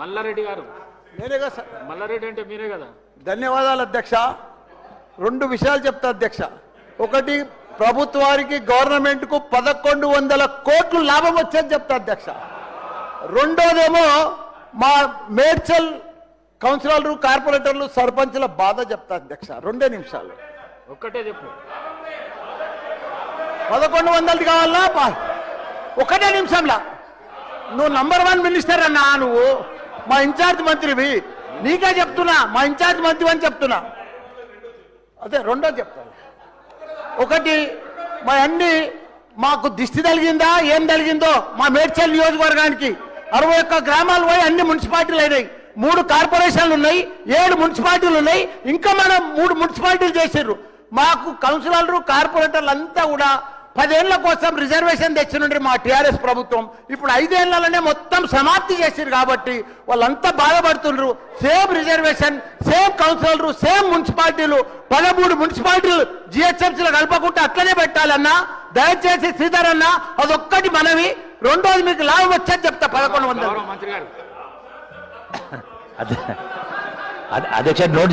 మల్లారెడ్డి గారు. నేనేగా సార్. మల్లారెడ్డి అంటే మీరే కదా. ధన్యవాదాలు అధ్యక్ష. రెండు విషయాలు చెప్తా అధ్యక్ష. ఒకటి ప్రభుత్వానికి గవర్నమెంట్కు పదకొండు వందల కోట్లు లాభం వచ్చేది చెప్తా అధ్యక్ష. రెండోదేమో మా మేడ్చల్ కౌన్సిలర్లు కార్పొరేటర్లు సర్పంచుల బాధ చెప్తా అధ్యక్ష. రెండే నిమిషాలు. ఒక్కటే చెప్పు. పదకొండు వందలది కావాలా? ఒకటే నిమిషంలా. నువ్వు నంబర్ వన్ మినిస్టర్ అన్నా నువ్వు. మా ఇన్ఛార్జ్ మంత్రివి నీకే చెప్తున్నా మా ఇన్ఛార్జ్ మంత్రి అని చెప్తున్నా. అదే రెండో చెప్తాను ఒకటి మా అన్ని మాకు దిష్టి తగిలిందా ఏం తగిలిందో మా మేడ్చల్ నియోజకవర్గానికి. అరవై ఒక్క గ్రామాలు పోయి అన్ని మున్సిపాలిటీలు అయినాయి. మూడు కార్పొరేషన్లు ఉన్నాయి ఏడు మున్సిపాలిటీలు ఉన్నాయి. ఇంకా మనం మూడు మున్సిపాలిటీలు చేసిర్రు. మాకు కౌన్సిలర్లు కార్పొరేటర్లు అంతా కూడా పదేళ్ళ కోసం రిజర్వేషన్ తెచ్చినుండ్రి మా టిఆర్ఎస్ ప్రభుత్వం. ఇప్పుడు ఐదేళ్ళలోనే మొత్తం సమాప్తి చేసిరు కాబట్టి వాళ్ళంతా బాధపడుతుండ్రు. సేమ్ రిజర్వేషన్ సేమ్ కౌన్సిలర్లు సేమ్ మున్సిపాలిటీలు పదమూడు మున్సిపాలిటీలు జిహెచ్ఎంసీలో కలపకుండా అట్లనే పెట్టాలన్నా దయచేసి శ్రీధర్ అన్న అదొక్కటి మనవి. రెండోది మీకు లాభం వచ్చేది చెప్తా పదకొండు వందలు. అధ్యక్ష నోట్